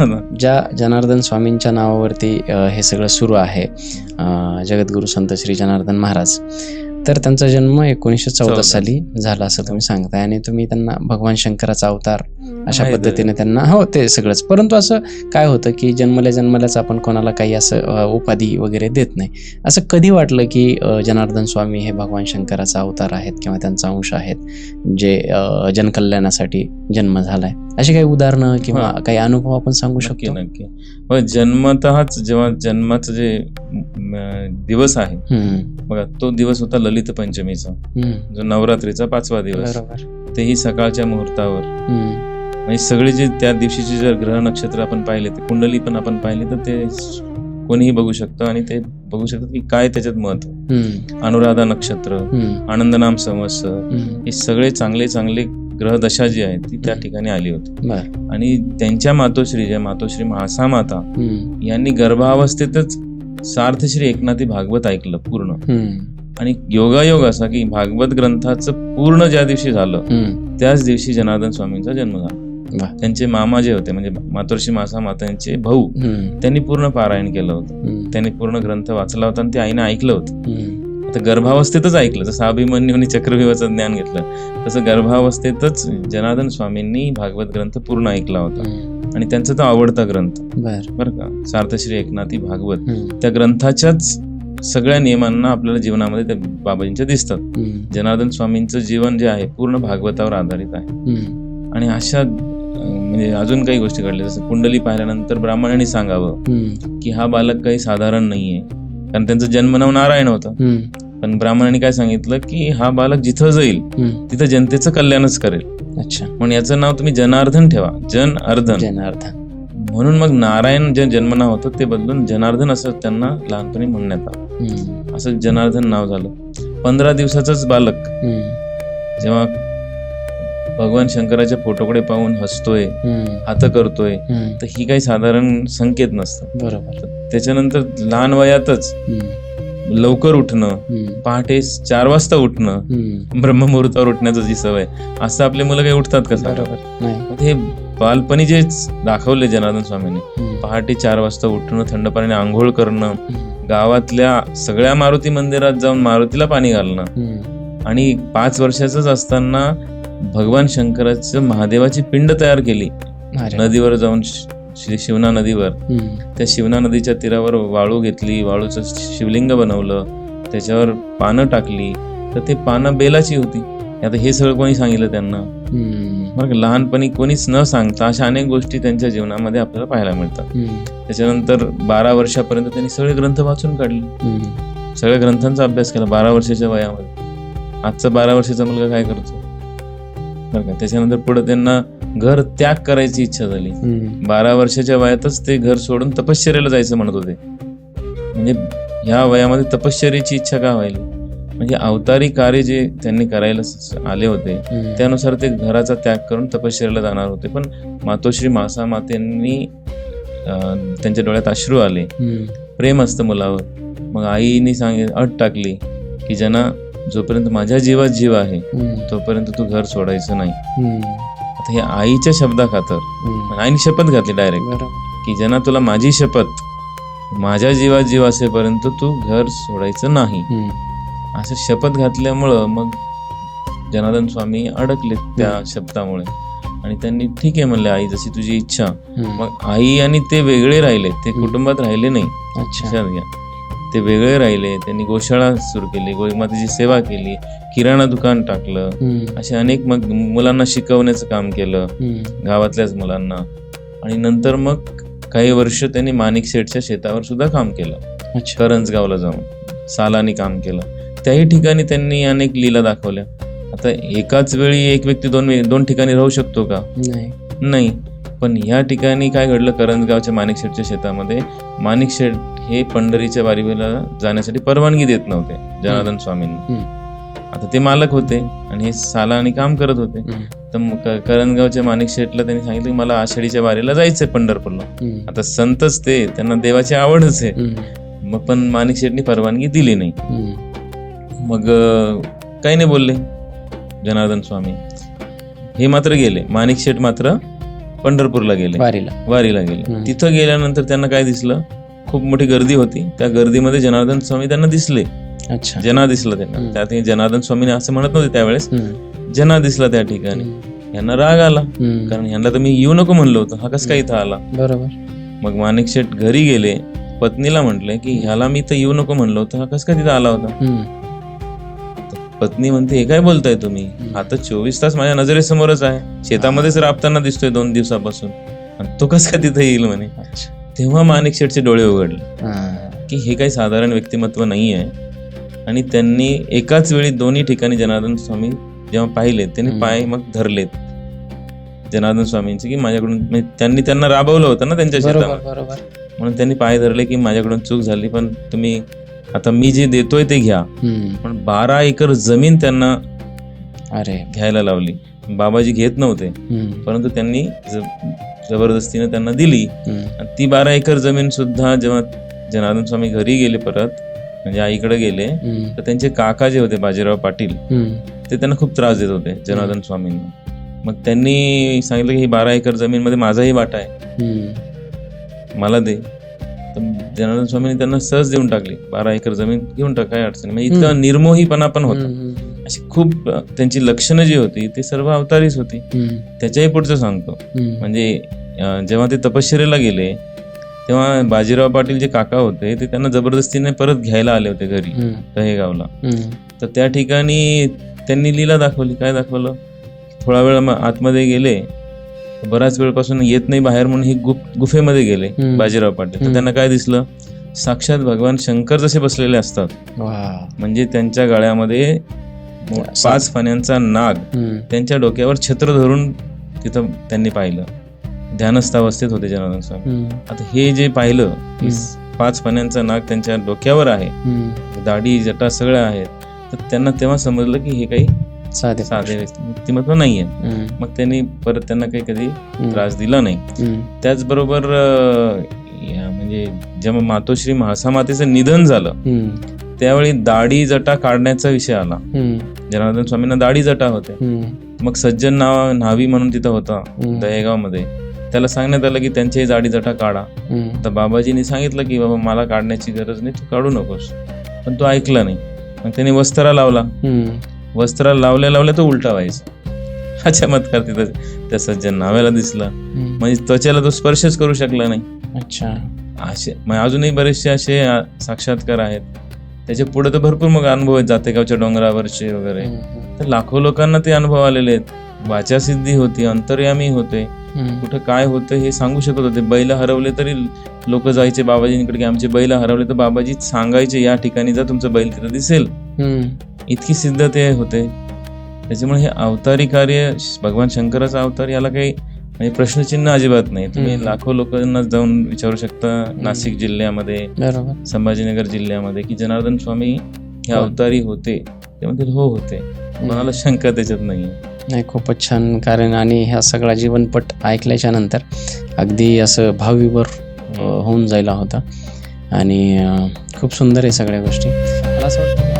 ज्या जनार्दन स्वामींच्या नावावरती हे सगळं सुरू आहे जगद्गुरू संत श्री जनार्दन महाराज तर त्यांचा जन्म एकोणीसशे चौदा. साली झाला असं तुम्ही सांगताय आणि तुम्ही त्यांना भगवान शंकराचा अवतार अशा. पद्धतीने त्यांना हो ते सगळंच. परंतु असं काय होतं की जन्मल्या जन्मल्याच आपण कोणाला काही असं उपाधी वगैरे देत नाही. असं कधी वाटलं की जनार्दन स्वामी हे भगवान शंकराचा अवतार आहेत किंवा त्यांचा अंश आहेत जे जनकल्याणासाठी जन्म झालाय? अशी काही उदाहरणं किंवा. काही अनुभव आपण सांगू शकतो? नक्की. जन्मतःच जेव्हा जन्माचं जे दिवस आहे बघा तो दिवस होता ललित पंचमीचा. जो नवरात्रीचा पाचवा दिवस. तेही सकाळच्या मुहूर्तावर. म्हणजे सगळे जे त्या दिवशीचे जर ग्रह नक्षत्र आपण पाहिले ते कुंडली पण आपण पाहिली तर ते कोणीही बघू शकतं आणि ते बघू शकतात की काय त्याच्यात महत्त्व अनुराधा नक्षत्र आनंदनाम संवत्सर हम्म, हे सगळे चांगले चांगले ग्रह दशा जी आहे ती त्या ठिकाणी आली होती. आणि त्यांच्या मातोश्री ज्या मातोश्री महासा माता यांनी गर्भावस्थेतच सार्थश्री एकनाथी भागवत ऐकलं पूर्ण. आणि योगायोग असा की भागवत ग्रंथाचं पूर्ण ज्या दिवशी झालं त्याच दिवशी जनार्दन स्वामींचा जन्म झाला. त्यांचे मामा जे होते म्हणजे मातोश्री मासा मातांचे भाऊ त्यांनी पूर्ण पारायण केलं होतं. त्यांनी पूर्ण ग्रंथ वाचला होता आणि ते आईने ऐकलं होतं. आता गर्भावस्थेतच ऐकलं. जसं अभिमन्यूने चक्रव्यूहाचं ज्ञान घेतलं तसं गर्भावस्थेतच जनार्दन स्वामींनी भागवत ग्रंथ पूर्ण ऐकला होता. आणि त्यांचा तो आवडता ग्रंथ. बर. का? सार्थश्री एकनाथी भागवत. त्या ग्रंथाच्याच सगळ्या नियमांना आपल्याला जीवनामध्ये त्या बाबाजींच्या दिसतात. जनार्दन स्वामींचं जीवन जे आहे पूर्ण भागवतावर आधारित आहे. आणि अशा म्हणजे अजून काही गोष्टी घडल्या. जसं कुंडली पाहिल्यानंतर ब्राह्मणांनी सांगावं की हा बालक काही साधारण नाहीये. कारण त्यांचं जन्मनाव नारायण होतं. पण ब्राह्मणांनी काय सांगितलं की हा बालक जिथं जाईल. तिथं जनतेचं कल्याणच करेल. अच्छा. म्हणून याचं नाव तुम्ही जनार्दन ठेवा. जन अर्धन जनार्दन. म्हणून मग नारायण जे जन्मनाव होतं ते बदलून जनार्दन असं त्यांना लहानपणी म्हणण्यात आलं. असं जनार्दन नाव झालं. पंधरा दिवसाचंच बालक. जेव्हा भगवान शंकराच्या फोटोकडे पाहून हसतोय हात करतोय तर ही काही साधारण संकेत नसतं. बरोबर. त्याच्यानंतर लहान वयातच लवकर उठणं पहाटे चार वाजता उठणं हम्म, ब्रह्ममुहूर्तावर उठण्याचं जी सवय असं आपले मुलं काही उठतात का? बरोबर. हे बालपणी जे दाखवले जनार्दन स्वामींनी पहाटे चार वाजता उठणं थंड पाण्याने आंघोळ करणं गावातल्या सगळ्या मारुती मंदिरात जाऊन मारुतीला पाणी घालणं आणि पाच वर्षाचंच असताना भगवान शंकराचं महादेवाची पिंड तयार केली. नदीवर जाऊन शिवना नदीवर. त्या शिवना नदीच्या तीरावर वाळू घेतली वाळूचं शिवलिंग बनवलं त्याच्यावर पानं टाकली तर ते पानं बेलाची होती. आता हे सगळं कोणी सांगितलं त्यांना? का, लहानपणी कोणीच न सांगता अशा अनेक गोष्टी त्यांच्या जीवनामध्ये आपल्याला पाहायला मिळतात. त्याच्यानंतर बारा वर्षापर्यंत त्यांनी सगळे ग्रंथ वाचून काढले. सगळ्या ग्रंथांचा अभ्यास केला बारा वर्षाच्या वयामध्ये. आजचा बारा वर्षाचा मुलगा काय करतो? बरं का त्याच्यानंतर पुढे त्यांना घर त्याग करायची इच्छा झाली. बारा वर्षाच्या वयातच ते घर सोडून तपश्चर्याला जायचं म्हणत होते. म्हणजे ह्या वयामध्ये तपश्चर्याची इच्छा का व्हायली? म्हणजे अवतारी कार्य जे त्यांनी करायला आले होते त्यानुसार ते घराचा त्याग करून तपश्चर्याला जाणार होते. पण मातोश्री मासा मातेंनी त्यांच्या डोळ्यात अश्रू आले. प्रेम असतं मुलावर. मग आईने सांगित अट टाकली की जना जोपर्यंत माझ्या जीवात जीव आहे तोपर्यंत तू घर सोडायचं नाही. आता हे आईच्या शब्दा खातर आईने शपथ घातली डायरेक्ट की जना तुला माझी शपथ माझ्या जीव असेपर्यंत तू घर सोडायचं नाही. असं शपथ घातल्यामुळं मग जनार्दन स्वामी अडकले त्या शब्दामुळे. आणि त्यांनी ठीक आहे म्हणले आई जशी तुझी इच्छा. मग आई आणि ते वेगळे राहिले ते कुटुंबात राहिले नाही. अच्छा. ते वेगळे राहिले त्यांनी गोशाळा सुरू केली गोमातेची सेवा केली किराणा दुकान टाकलं असे अनेक मग मुलांना शिकवण्याचं काम केलं गावातल्याच मुलांना. आणि नंतर मग काही वर्ष त्यांनी माणिक शेठच्या शेतावर सुद्धा काम केलं. करंजगावला जाऊन सालानी काम केलं. त्याही ठिकाणी त्यांनी अनेक लीला दाखवल्या. आता एकाच वेळी एक व्यक्ती दोन दोन ठिकाणी राहू शकतो का? नाही. पण ह्या ठिकाणी काय घडलं? करंजगावच्या माणिक शेठच्या शेतामध्ये माणिक शेठ हे पंढरीच्या वारीला जाण्यासाठी परवानगी देत नव्हते जनार्दन स्वामींना. आता ते मालक होते आणि हे सालानी काम करत होते. तर मग क- करंजगावच्या माणिक शेठला त्यांनी सांगितलं की मला आषाढीच्या वारीला जायचंय पंढरपूरला. आता संतच ते त्यांना देवाची आवडच आहे. मग पण माणिक शेठनी परवानगी दिली नाही. मग काही नाही बोलले जनार्दन स्वामी. हे मात्र गेले. माणिक शेठ मात्र पंढरपूरला गेले. वारीला. वारीला गेले. तिथं गेल्यानंतर त्यांना काय दिसलं? खूप मोठी गर्दी होती. त्या गर्दीमध्ये जनार्दन स्वामी त्यांना दिसले. अच्छा. जना दिसला त्यांना. त्यात जनार्दन स्वामीने असं म्हणत नव्हते त्यावेळेस. जना दिसला त्या ठिकाणी. यांना राग आला. कारण यांना तर मी येऊ नको म्हणलं होतं. हा कसं काय इथं आला? बरोबर. मग माणिक शेठ घरी गेले. पत्नीला म्हटले की ह्याला मी तर येऊ नको म्हणलं होतं. हा कसं काय तिथं आला होता. पत्नी म्हणते हे काय बोलताय तुम्ही? आता चोवीस तास माझ्या नजरेसमोरच आहे. शेतामध्येच राबताना दिसतोय दोन दिवसापासून. तो कस काय तिथे येईल म्हणे? तेव्हा माणिक शेठचे डोळे उघडले. की हे काही साधारण व्यक्तिमत्व नाही आहे आणि त्यांनी एकाच वेळी दोन्ही ठिकाणी जनार्दन स्वामी जेव्हा पाहिले त्यांनी. पाय मग धरलेत. जनार्दन स्वामींचे की माझ्याकडून म्हणजे त्यांनी त्यांना राबवलं होतं ना त्यांच्या बरोबर म्हणून त्यांनी पाय धरले की माझ्याकडून चूक झाली पण तुम्ही आता मी जे देतोय ते घ्या. पण बारा एकर जमीन त्यांना अरे. घ्यायला लावली. बाबाजी घेत नव्हते. परंतु त्यांनी जबरदस्तीने त्यांना दिली. आणि ती बारा एकर जमीन सुद्धा जेव्हा जनार्दन स्वामी घरी गेले परत म्हणजे आईकडे गेले. तर त्यांचे काका जे होते बाजीराव पाटील. ते त्यांना खूप त्रास देत होते जनार्दन स्वामींना मग त्यांनी सांगितलं की ही बारा एकर जमीन मध्ये माझाही वाटा आहे. मला दे तर जनार्दन स्वामींनी त्यांना सहज देऊन टाकली बारा एकर जमीन घेऊन टाक काय अडचण. म्हणजे इतका. निर्मोहीपणा पण होता. अशी खूप त्यांची लक्षणं जी होती ती सर्व अवतारीच होती. त्याच्याही पुढचं सांगतो. म्हणजे जेव्हा ते तपश्चर्याला गेले तेव्हा बाजीराव पाटील जे काका होते ते त्यांना जबरदस्तीने परत घ्यायला आले होते घरी. दहेगावला. तर त्या ठिकाणी त्यांनी लीला दाखवली काय दाखवलं थोडा वेळ आतमध्ये गेले बराच वेळपासून येत नाही बाहेर म्हणून हे गुप गुफेमध्ये गेले. बाजीराव पाटील तर. त्यांना काय दिसलं साक्षात भगवान शंकर जसे बसलेले असतात म्हणजे त्यांच्या गळ्यामध्ये पाच फण्यांचा नाग. त्यांच्या डोक्यावर छत्र धरून तिथं त्यांनी पाहिलं ध्यानस्थ अवस्थेत होते स्वामी. आता हे जे पाहिलं पाच पाण्यांचा नाग त्यांच्या डोक्यावर आहे. दाढी जटा सगळ्या आहेत तर त्यांना तेव्हा समजलं की हे काही साधे साधे व्यक्ती- व्यक्तिमत्व नाहीये. मग त्यांनी परत त्यांना काही कधी. त्रास दिला नाही. त्याचबरोबर म्हणजे जेव्हा मातोश्री म्हासा मातेचं निधन झालं. त्यावेळी दाढी जटा काढण्याचा विषय आला. जनार्दन स्वामींना दाढी जटा होते. मग सज्जन नाव न्हावी म्हणून तिथं होता. दहेगावमध्ये त्याला सांगण्यात आलं की त्यांच्याही दाढी जटा काढा. तर बाबाजींनी सांगितलं की बाबा मला काढण्याची गरज नाही तू काढू नकोस पण तो ऐकला नाही मग त्याने वस्त्रा लावला. वस्त्रा लावल्या लावल्या तो उलटा व्हायचा हा चमत्कार तिथं त्या सज्जन नाव्याला दिसला. म्हणजे त्वचेला तो स्पर्शच करू शकला नाही अच्छा असे अजूनही बरेचसे असे साक्षात्कार आहेत त्याच्या पुढे तर भरपूर मग अनुभव आहेत जातेगावच्या डोंगरावरचे वगैरे. तर लाखो लोकांना ते अनुभव आलेले आहेत वाचासिद्धी होती अंतर्यामी होते. कुठं काय होतं हे सांगू शकत होते बैल हरवले तरी लोक जायचे बाबाजींकडे की आमचे बैल हरवले तर बाबाजी सांगायचे या ठिकाणी जा तुमचं बैल तिथं दिसेल. इतकी सिद्ध ते होते त्याच्यामुळे हे अवतारी कार्य भगवान शंकराचा अवतार याला काही म्हणजे प्रश्नचिन्ह अजिबात नाही. तुम्ही. लाखो लोकांना जाऊन विचारू शकता नाशिक जिल्ह्यामध्ये बरोबर. संभाजीनगर जिल्ह्यामध्ये की जनार्दन स्वामी हे हो. अवतारी होते. ते म्हणतील हो होते. कोणाला शंका त्याच्यात नाही नाही खूपच छान कारण आणि हा सगळा जीवनपट ऐकल्याच्या नंतर अगदी असं भावविभोर अ, होऊन जायला होता. आणि खूप सुंदर आहे सगळ्या गोष्टी. मला असं वाटतं